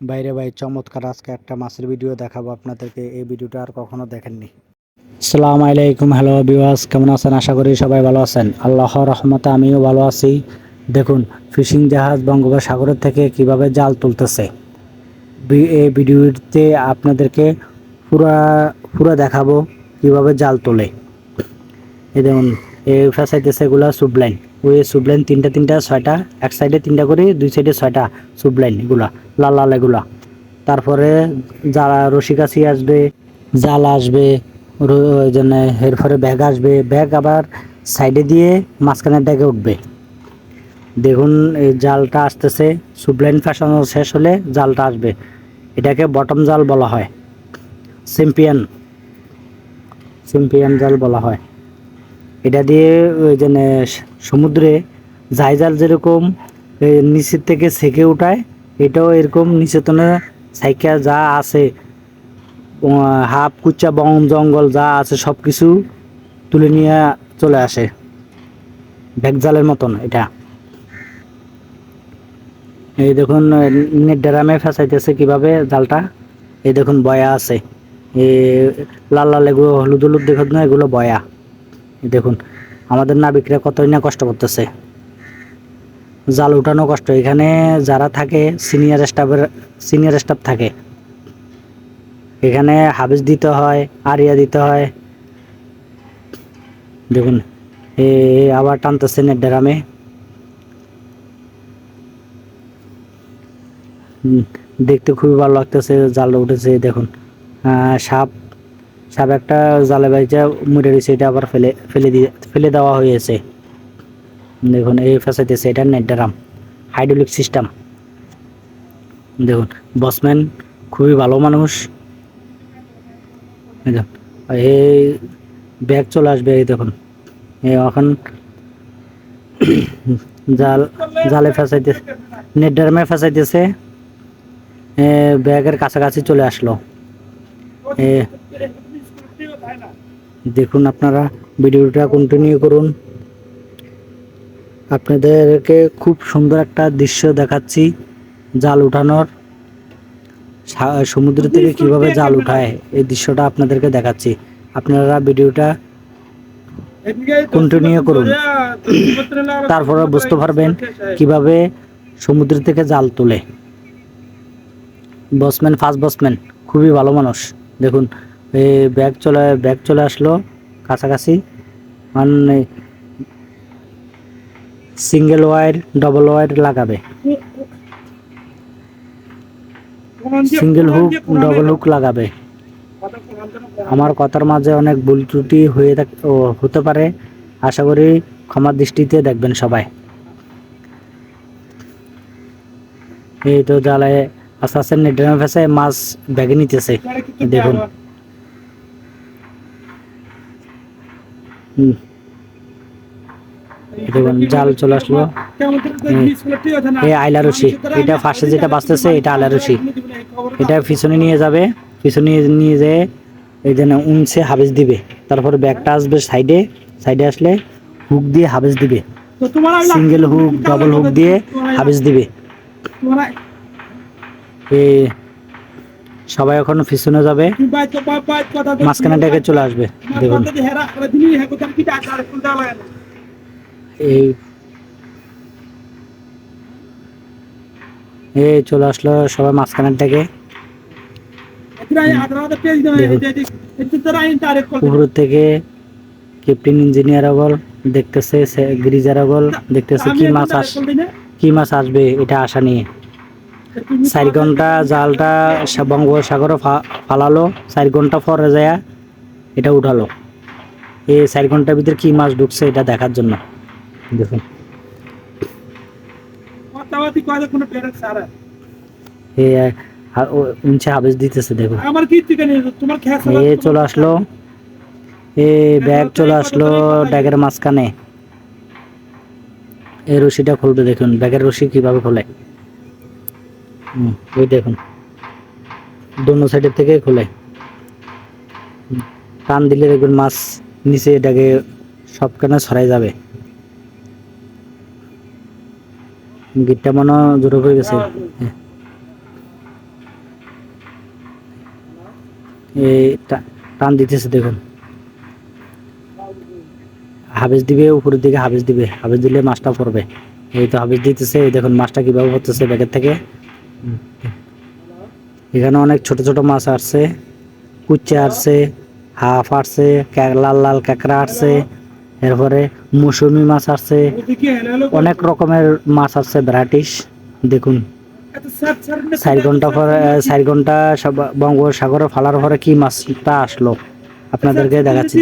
বাইরে ভাই চমৎকার আজকে একটা মাছের ভিডিও দেখাবো আপনাদেরকে। এই ভিডিওটা আর কখনো দেখেননি। সালাম আলাইকুম হ্যালো বিওয়াস কেমন আছেন? আশা করি সবাই ভালো আছেন। আল্লাহর রহমতে আমিও ভালো আছি। দেখুন, ফিশিং জাহাজ বঙ্গোপসাগরের থেকে কীভাবে জাল তুলতেছে। এই ভিডিওতে আপনাদেরকে পুরা পুরা দেখাবো কীভাবে জাল তোলে। এই দেখুন, এই ফ্যাসাইতেছে এগুলো সুবলাইন ওই সুবলাইন তিনটা তিনটা, ছয়টা, এক সাইডে তিনটা করে, দুই সাইডে ছয়টা সুবলাইন এগুলা, লাল লাল এগুলা। তারপরে যারা রসিকাছি আসবে, জাল আসবে ওই জন্য এরপরে ব্যাগ আসবে, ব্যাগ আবার সাইডে দিয়ে মাঝখানের ডেকে উঠবে। দেখুন, এই জালটা আসতেছে, সুবলাইন ফাঁসানো শেষ হলে জালটা আসবে। এটাকে বটম জাল বলা হয়। চ্যাম্পিয়ন চ্যাম্পিয়ন জাল বলা হয়। এটা দিয়ে, ওই যে সমুদ্রে জাল যেরকম নিচের থেকে সেকে উঠায়, এটাও এরকম নিচে তো সাইকেল যা আছে হাফ কুচ্চা বন, জঙ্গল যা আছে সব কিছু তুলে নিয়ে চলে আসে। ব্যাগজালের মতন এটা। এই দেখুন ড্রামে ফেসাইতেছে কীভাবে জালটা। এই দেখুন, বয়া আছে। এই লাল লাল এগুলো, হলুদ হলুদ দেখুন না, এগুলো বয়া। দেখুন, আমাদের নাবিকরা কতই না কষ্ট করতেছে। জাল উঠানো কষ্ট। এখানে যারা থাকে সিনিয়র স্টাফের সিনিয়র স্টাফ থাকে। এখানে হাবিজ দিতে হয়, আরিয়া দিতে হয়। দেখুন, এ আবার টানতেছে নেট ড্রামে দেখতে খুবই ভালো লাগতেছে জাল উঠেছে, দেখুন। সাপ সাপ একটা জালে বাইচা মুড়ে রয়েছে এটা আবার ফেলে ফেলে দিয়ে ফেলে দেওয়া হয়েছে। দেখুন এই ফেসাইতেছে এটা নেট ড্রাম হাইড্রোলিক সিস্টেম। দেখুন বসম্যান খুবই ভালো মানুষ। দেখুন, এই ব্যাগ চলে আসবে এই দেখুন। এখন জাল জালে ফেসাইতেছে নেট ড্রামে ফেসাইতেছে। ব্যাগের কাছাকাছি চলে আসলো। দেখুন আপনারা ভিডিওটা কন্টিনিউ করুন। আপনাদেরকে খুব সুন্দর একটা দৃশ্য দেখাচ্ছি জাল উঠানোর। সমুদ্র থেকে কীভাবে জাল উঠায় এই দৃশ্যটা আপনাদেরকে দেখাচ্ছি। আপনারা ভিডিওটা কন্টিনিউ করুন। তারপরে বুঝতে পারবেন কীভাবে সমুদ্র থেকে জাল তোলে। বসম্যান ফার্স্ট বসম্যান খুবই ভালো মানুষ। দেখুন ব্যাগ চলে ব্যাগ চলে আসলো, কাছাকাছি। মানে সিঙ্গেল ওয়ার ডবল ওয়ার লাগাবে। সিঙ্গেল হুক ডবল হুক লাগাবে। আমার কথার মাঝে অনেক ভুল ত্রুটি হয়ে হতে পারে। আশা করি ক্ষমার দৃষ্টিতে দেখবেন সবাই। এই তো জালে আস্তে আস্তে নেটের ফেসে মাছ ব্যাগে নিতেছে। দেখুন। দেখুন জাল চলে আসলো। এই আইলা রশি এটা ফার্স্টে যেটা বাঁচতেছে এটা আইলা রশি। এটা পিছনে নিয়ে যাবে পিছনে নিয়ে যেয়ে এই জন্য উনসে হাবেজ দিবে তারপর ব্যাগটা আসবে সাইডে সাইডে আসলে হুক দিয়ে হাবেজ দিবে। সিঙ্গেল হুক ডাবল হুক দিয়ে হাবেজ দিবে। এই সবাই এখন পিছনে যাবে। মাঝখানে ডেকে চলে আসবে, দেখুন। এই এই চলে আসলো সবাই মাঝখানের ডেকে। উপর থেকে ক্যাপ্টেন ইঞ্জিনিয়ার আগল দেখতেছে গ্রিজার আগল দেখতেছে কি মাছ আস, কি মাছ আসবে এটা আশা নিয়ে। চার ঘণ্টা জালটা বঙ্গোপসাগরে ফালালো চার ঘণ্টা পরে যায় এটা উঠালো। এই চার ঘণ্টার ভিতরে কি মাছ ঢুকছে এটা দেখার জন্য। দেখুন। উনছে হাবেজ দিতেছে খেয়া এ চলে আসলো। এ ব্যাগ চলে আসলো ব্যাগের মাঝখানে। এই রশিটা খুলবে দেখুন ব্যাগের রশি কীভাবে খোলে। ওই দেখুন, দোনো সাইডের থেকে খোলে। টান দিলে দেখবেন মাছ নিচে এটাকে সবখানে ছড়াই যাবে। গিটটা মনে হয় গেছে। এই টান দিতেছে দেখুন। হাবিজ দিবে, উপরের দিকে হাবিজ দিবে। হাবিজ দিলে মাছটা পড়বে। এই তো হাবিজ দিতেছে দেখুন মাছটা কীভাবে পড়তেছে ব্যাগের থেকে। এখানে অনেক ছোট ছোট মাছ আসছে, কুচ্চা আসছে, হাফ আসছে লাল লাল কাঁকড়া আসছে, এরপরে মৌসুমি মাছ আসছে, অনেক রকমের মাছ আসছে, ভ্যারাইটিস, দেখুন। চার ঘণ্টা পরে, চার ঘণ্টা বঙ্গোপসাগরে ফালার পরে কি মাছটা আসলো? আপনাদেরকে দেখাচ্ছি।